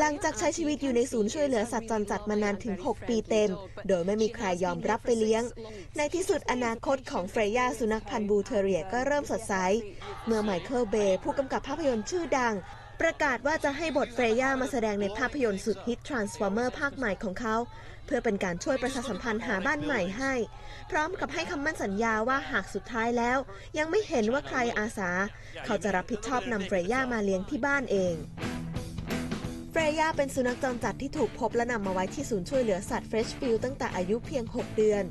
หลังจากใช้ชีวิตอยู่ในศูนย์ช่วยเหลือสัตว์จรจัดมานานถึง 6 ปีเต็ม โดยไม่มีใครยอมรับไปเลี้ยง ในที่สุดอนาคตของเฟรย่าสุนัขพันธุ์บูเทเรียก็เริ่มสดใส เมื่อไมเคิลเบย์ผู้กำกับภาพยนตร์ชื่อดัง ประกาศว่าจะให้บทเฟรย่ามาแสดงในภาพยนตร์สุดฮิต Transformer ภาคใหม่ของเขา เพื่อเป็นการช่วยประชาสัมพันธ์หาบ้านใหม่ให้ พร้อมกับให้คำมั่นสัญญาว่าหากสุดท้ายแล้ว ยังไม่เห็นว่าใครอาสา เขาจะรับผิดชอบนำเฟรย่ามาเลี้ยงที่บ้านเองเฟรย่าเป็นสุนัขจรจัดที่ถูกพบและนำมาไว้ที่ศูนย์ช่วยเหลือสัตว์เฟรชฟิลตั้งแต่อายุเพียง 6 เดือน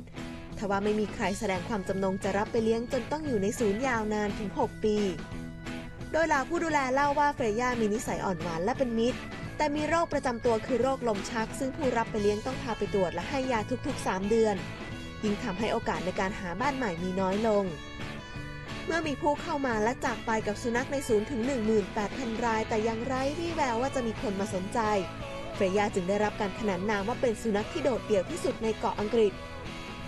ทว่าไม่มีใครแสดงความจำนงจะรับไปเลี้ยงจนต้องอยู่ในศูนย์ยาวนานถึง 6 ปี โดยเหล่าผู้ดูแลเล่าว่าเฟรย่ามีนิสัยอ่อนหวานและเป็นมิตร แต่มีโรคประจำตัวคือโรคลมชัก ซึ่งผู้รับไปเลี้ยงต้องพาไปตรวจและให้ยาทุกๆ 3 เดือน ยิ่งทำให้โอกาสในการหาบ้านใหม่มีน้อยลง เมื่อมีผู้เข้ามาและจากไปกับสุนัขในศูนย์ถึง 18,000 ราย แต่ยังไร้วี่แววว่าจะมีคนมาสนใจ เฟรย่าจึงได้รับการขนานนามว่าเป็นสุนัขที่โดดเดี่ยวที่สุดในเกาะอังกฤษ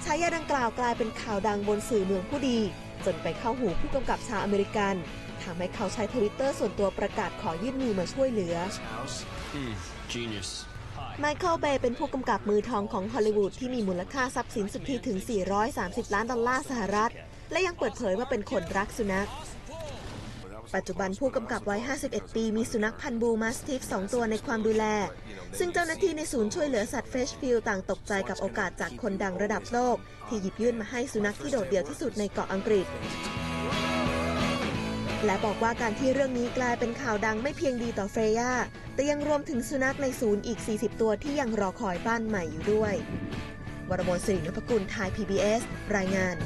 ฉายาดังกล่าวกลายเป็นข่าวดังบนสื่อเมืองผู้ดี จนไปเข้าหูผู้กำกับชาวอเมริกันทำให้เขาใช้ทวิตเตอร์ส่วนตัวประกาศขอยื่นมือมาช่วยเหลือ house. Hmm, genius. ไมเคิลเบย์เป็นผู้กำกับมือทองของฮอลลีวูดที่มีมูลค่าทรัพย์สินสุทธิถึง 430 ล้านดอลลาร์สหรัฐ และยังเปิดเผยว่าเป็นคนรักสุนัข ปัจจุบันผู้กำกับวัย 51 ปี มีสุนัขพันธุ์บูมาสติฟ 2 ตัวในความดูแล ซึ่งเจ้าหน้าที่ในศูนย์ช่วยเหลือสัตว์เฟรชฟิลต่างตกใจกับโอกาสจากคนดังระดับโลก ที่หยิบยื่นมาให้สุนัขที่โดดเดี่ยวที่สุดในเกาะอังกฤษ และบอกว่าการที่เรื่องนี้กลายเป็นข่าวดังไม่เพียงดีต่อเฟรย่าแต่ยังรวมถึงสุนัขในศูนย์อีก 40 ตัวที่ยังรอคอยบ้านใหม่อยู่ด้วย วรบลสิรินพกุลไทย PBS รายงาน